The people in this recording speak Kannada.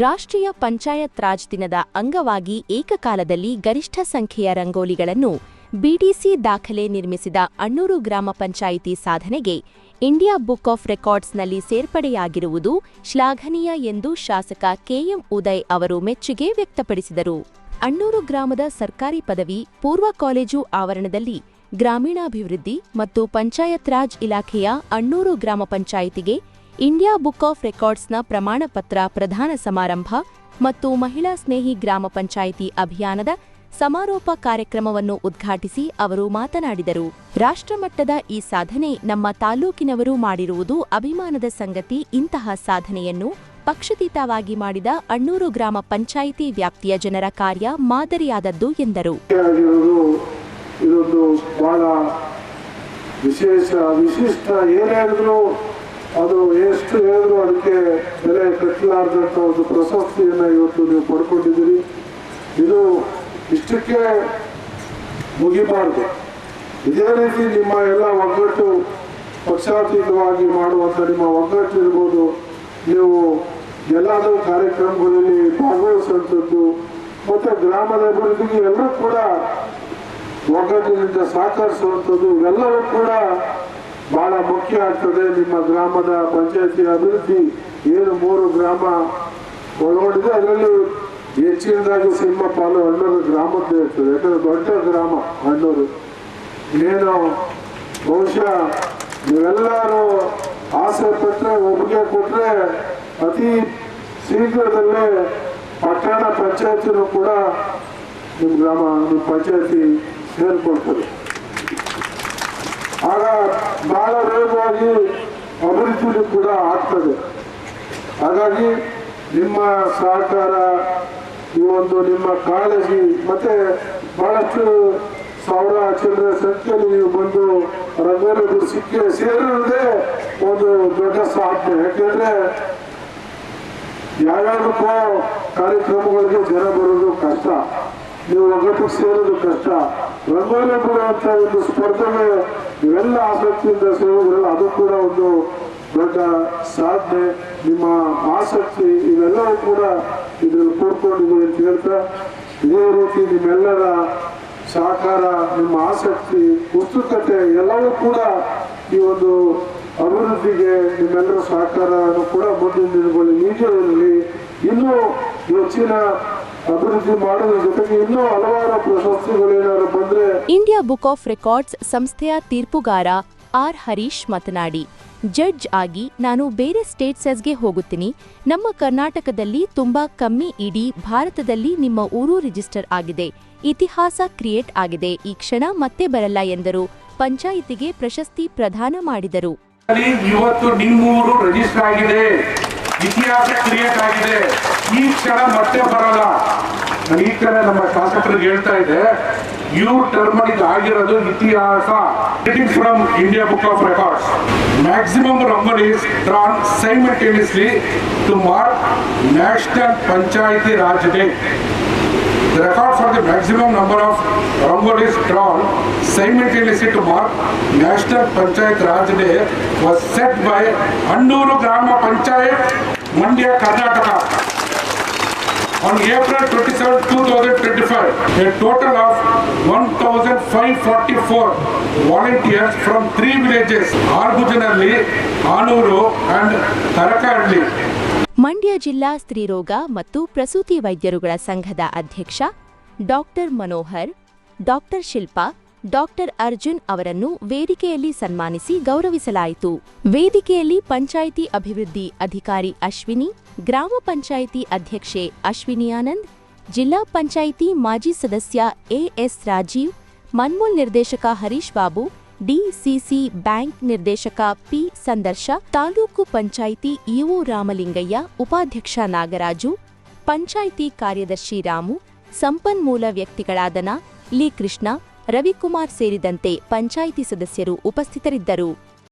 ರಾಷ್ಟ್ರೀಯ ಪಂಚಾಯತ್ ರಾಜ್ ದಿನದ ಅಂಗವಾಗಿ ಏಕಕಾಲದಲ್ಲಿ ಗರಿಷ್ಠ ಸಂಖ್ಯೆಯ ರಂಗೋಲಿಗಳನ್ನು ಬಿಡಿಸಿ ದಾಖಲೆ ನಿರ್ಮಿಸಿದ ಅಣ್ಣೂರು ಗ್ರಾಮ ಪಂಚಾಯಿತಿ ಸಾಧನೆಗೆ ಇಂಡಿಯಾ ಬುಕ್ ಆಫ್ ರೆಕಾರ್ಡ್ಸ್ನಲ್ಲಿ ಸೇರ್ಪಡೆಯಾಗಿರುವುದು ಶ್ಲಾಘನೀಯ ಎಂದು ಶಾಸಕ ಕೆಎಂ ಉದಯ್ ಅವರು ಮೆಚ್ಚುಗೆ ವ್ಯಕ್ತಪಡಿಸಿದರು. ಅಣ್ಣೂರು ಗ್ರಾಮದ ಸರ್ಕಾರಿ ಪದವಿ, ಪೂರ್ವ ಕಾಲೇಜು ಆವರಣದಲ್ಲಿ ಗ್ರಾಮೀಣಾಭಿವೃದ್ಧಿ ಮತ್ತು ಪಂಚಾಯತ್ ರಾಜ್ ಇಲಾಖೆಯ ಅಣ್ಣೂರು ಗ್ರಾಮ ಪಂಚಾಯಿತಿಗೆ ಇಂಡಿಯಾ ಬುಕ್ ಆಫ್ ರೆಕಾರ್ಡ್ಸ್ನ ಪ್ರಮಾಣ ಪತ್ರ ಪ್ರಧಾನ ಸಮಾರಂಭ ಮತ್ತು ಮಹಿಳಾ ಸ್ನೇಹಿ ಗ್ರಾಮ ಪಂಚಾಯಿತಿ ಅಭಿಯಾನದ ಸಮಾರೋಪ ಕಾರ್ಯಕ್ರಮವನ್ನು ಉದ್ಘಾಟಿಸಿ ಅವರು ಮಾತನಾಡಿದರು. ರಾಷ್ಟ್ರಮಟ್ಟದ ಈ ಸಾಧನೆ ನಮ್ಮ ತಾಲೂಕಿನವರು ಮಾಡಿರುವುದು ಅಭಿಮಾನದ ಸಂಗತಿ. ಇಂತಹ ಸಾಧನೆಯನ್ನು ಪಕ್ಷತೀತವಾಗಿ ಮಾಡಿದ ಅಣ್ಣೂರು ಗ್ರಾಮ ಪಂಚಾಯಿತಿ ವ್ಯಾಪ್ತಿಯ ಜನರ ಕಾರ್ಯ ಮಾದರಿಯಾದದ್ದು ಎಂದರು. ಇದೊಂದು ಬಹಳ ವಿಶೇಷ, ವಿಶಿಷ್ಟ, ಏನೇ ಅದು ಎಷ್ಟು ಹೇಳಿದ್ರು ಅದಕ್ಕೆ ಬೆಲೆ ಕಟ್ಟಲಾರ್ದಂಥ ಒಂದು ಪ್ರಶಸ್ತಿಯನ್ನು ಇವತ್ತು ನೀವು ಪಡ್ಕೊಂಡಿದ್ದೀರಿ. ಇದು ಇಷ್ಟಕ್ಕೆ ಮುಗಿಬಾರ್ದು. ಇದೇ ರೀತಿ ನಿಮ್ಮ ಎಲ್ಲ ಒಗ್ಗಟ್ಟು ಪಕ್ಷಾತೀತವಾಗಿ ಮಾಡುವಂಥ ನಿಮ್ಮ ಒಗ್ಗಟ್ಟು ಇರ್ಬೋದು. ನೀವು ಎಲ್ಲಾದರೂ ಕಾರ್ಯಕ್ರಮಗಳಲ್ಲಿ ಭಾಗವಹಿಸುವಂಥದ್ದು, ಮತ್ತು ಗ್ರಾಮದ ಅಭಿವೃದ್ಧಿಗೆ ಎಲ್ಲರೂ ಕೂಡ ಒಗ್ಗಟ್ಟಿನಿಂದ ಸಹಕರಿಸುವಂಥದ್ದು, ಇವೆಲ್ಲವೂ ಕೂಡ ಬಹಳ ಮುಖ್ಯ ಆಗ್ತದೆ ನಿಮ್ಮ ಗ್ರಾಮದ ಪಂಚಾಯತಿ ಅಭಿವೃದ್ಧಿ. ಏನು ಮೂರು ಗ್ರಾಮ ಒಳಗೊಂಡಿದೆ, ಅದರಲ್ಲಿ ಹೆಚ್ಚಿನದಾಗಿ ಸಿಂಹ ಪಾಲು ಹಣ್ಣೂರು ಗ್ರಾಮದ್ದೇ ಇರ್ತದೆ. ಯಾಕಂದ್ರೆ ದೊಡ್ಡ ಗ್ರಾಮ ಹಣ್ಣೂರು ಏನು ಬಹುಶಃ ನೀವೆಲ್ಲರೂ ಆಸೆ ಪಟ್ಟರೆ ಒಪ್ಪಿಗೆ ಕೊಟ್ಟರೆ ಅತಿ ಶೀಘ್ರದಲ್ಲೇ ಪಟ್ಟಣ ಪಂಚಾಯತಿನೂ ಕೂಡ ನಿಮ್ಮ ಗ್ರಾಮ, ನಿಮ್ಮ ಪಂಚಾಯತಿ ಸೇರ್ಕೊಳ್ತದೆ. ಆಗ ಬಹಳ ವೇಗವಾಗಿ ಅಭಿವೃದ್ಧಿ ಕೂಡ ಆಗ್ತದೆ. ಹಾಗಾಗಿ ನಿಮ್ಮ ಸಹಕಾರ, ಈ ಒಂದು ನಿಮ್ಮ ಕಾಳಜಿ ಮತ್ತೆ ಬಹಳಷ್ಟು ಸಾವಿರ ಚಿಲ್ಲರೆ ಸಂಖ್ಯೆಯಲ್ಲಿ ನೀವು ಬಂದು ರಂಗೋಲಿ ಸಿಕ್ಕಿ ಸೇರಿರುವುದೇ ಒಂದು ದೊಡ್ಡ ಸಾಧನೆ ಯಾಕೆಂದ್ರೆ ಯಾವ್ಯಾವುದಕ್ಕೋ ಕಾರ್ಯಕ್ರಮಗಳಿಗೆ ಜನ ಬರೋದು ಕಷ್ಟ. ನೀವು ಒಗ್ಗಟ್ಟಿಗೆ ಸೇರೋದು ಕಷ್ಟ. ರಂಗೋಲಿ ಅಂತ ಒಂದು ಸ್ಪರ್ಧೆಗೆ ಇವೆಲ್ಲ ಆಸಕ್ತಿಯಿಂದ ಸೇರೋದ್ರಲ್ಲ ಅದು ಕೂಡ ಒಂದು ದೊಡ್ಡ ಸಾಧನೆ. ನಿಮ್ಮ ಆಸಕ್ತಿ ಇವೆಲ್ಲವೂ ಕೂಡ ಇದ್ರಲ್ಲಿ ಕೂಡ್ಕೊಂಡಿದೆ ಅಂತ ಹೇಳ್ತಾ, ಇದೇ ರೀತಿ ನಿಮ್ಮೆಲ್ಲರ ಸಹಕಾರ, ನಿಮ್ಮ ಆಸಕ್ತಿ, ಉತ್ಸುಕತೆ ಎಲ್ಲವೂ ಕೂಡ ಈ ಒಂದು ಅಭಿವೃದ್ಧಿಗೆ ನಿಮ್ಮೆಲ್ಲರ ಸಹಕಾರ ಕೂಡ ಮುಂದಿನ ದಿನಗಳಲ್ಲಿ ಇರಲಿ ಇನ್ನೂ ಹೆಚ್ಚಿನ ಅಭಿವೃದ್ಧಿ ಮಾಡೋದ್ರ ಜೊತೆಗೆ ಇನ್ನೂ ಹಲವಾರು ಪ್ರಶಸ್ತಿಗಳೇನಾದ್ರು ಬಂದ್ರೆ ಇಂಡಿಯಾ ಬುಕ್ ಆಫ್ ರೆಕಾರ್ಡ್ಸ್ ಸಂಸ್ಥೆಯ ತೀರ್ಪುಗಾರ ಆರ್. ಹರೀಶ್ ಮಾತನಾಡಿ ಜಡ್ಜ್ ಆಗಿ ನಾನು ಬೇರೆ ಸ್ಟೇಟ್ಸಸ್ಗೆ ಹೋಗುತ್ತೀನಿ. ನಮ್ಮ ಕರ್ನಾಟಕದಲ್ಲಿ ತುಂಬಾ ಕಮ್ಮಿ ಇಡೀ ಭಾರತದಲ್ಲಿ ನಿಮ್ಮ ಊರು ರಿಜಿಸ್ಟರ್ ಆಗಿದೆ. ಇತಿಹಾಸ ಕ್ರಿಯೇಟ್ ಆಗಿದೆ. ಈ ಕ್ಷಣ ಮತ್ತೆ ಬರಲ್ಲ ಎಂದರು. ಪಂಚಾಯಿತಿಗೆ ಪ್ರಶಸ್ತಿ ಪ್ರದಾನ ಮಾಡಿದರು. ಇವತ್ತು ನಿಮ್ಮೂರು ರಿಜಿಸ್ಟರ್ ಆಗಿದೆ. ಇತಿಹಾಸ ಕ್ರಿಯೇಟ್ ಆಗಿದೆ ಈ ಕ್ಷಣ ಮತ್ತೆ ಬರಲ್ಲ. ನಾನು ಈ ಕಡೆ ನಮ್ಮ ಶಾಸಕರಿಗೆ ಹೇಳ್ತಾ ಇದ್ದೆ ಇವ್ರ ಟರ್ಮ್ ಇದು ಆಗಿರೋದು ಇತಿಹಾಸ from India book of records maximum rangolis drawn simultaneously to mark national panchayati raj day The record for the maximum number of rangolis drawn simultaneously to mark National Panchayat Raj Day was set by Annuru Grama Panchayat, Mandya, Karnataka. On April 27, 2025, a total of 1,544 volunteers from three villages, Arbujanarli, Anuru and Tarakadli, Mandya ಜಿಲ್ಲಾ ಸ್ತ್ರೀರೋಗ ಮತ್ತು ಪ್ರಸೂತಿ ವೈದ್ಯರುಗಳ ಸಂಘದ ಅಧ್ಯಕ್ಷ doctor Manohar doctor Shilpa doctor Arjun ಅವರನ್ನು ವೇದಿಕೆಯಲ್ಲಿ ಸನ್ಮಾನಿಸಿ ಗೌರವಿಸಲಾಯಿತು. ವೇದಿಕೆಯಲ್ಲಿ ಪಂಚಾಯಿತಿ ಅಭಿವೃದ್ಧಿ ಅಧಿಕಾರಿ ಅಶ್ವಿನಿ ಗ್ರಾಮ ಪಂಚಾಯಿತಿ ಅಧ್ಯಕ್ಷೆ ಅಶ್ವಿನಿ ಆನಂದ್ ಜಿಲ್ಲಾ ಪಂಚಾಯಿತಿ ಮಾಜಿ ಸದಸ್ಯ ಎಎಸ್ ರಾಜೀವ್ ಮನ್ಮೂಲ್ ನಿರ್ದೇಶಕ ಹರೀಶ್ ಬಾಬು ಡಿಸಿಸಿ ಬ್ಯಾಂಕ್ ನಿರ್ದೇಶಕ ಪಿ ಸಂದರ್ಶ, ತಾಲೂಕು ಪಂಚಾಯಿತಿ ಇಒ ರಾಮಲಿಂಗಯ್ಯ, ಉಪಾಧ್ಯಕ್ಷ ನಾಗರಾಜು, ಪಂಚಾಯಿತಿ ಕಾರ್ಯದರ್ಶಿ ರಾಮು, ಸಂಪನ್ಮೂಲ ವ್ಯಕ್ತಿಗಳಾದನ ಲಿ ಕೃಷ್ಣ ರವಿಕುಮಾರ್ ಸೇರಿದಂತೆ ಪಂಚಾಯಿತಿ ಸದಸ್ಯರು ಉಪಸ್ಥಿತರಿದ್ದರು.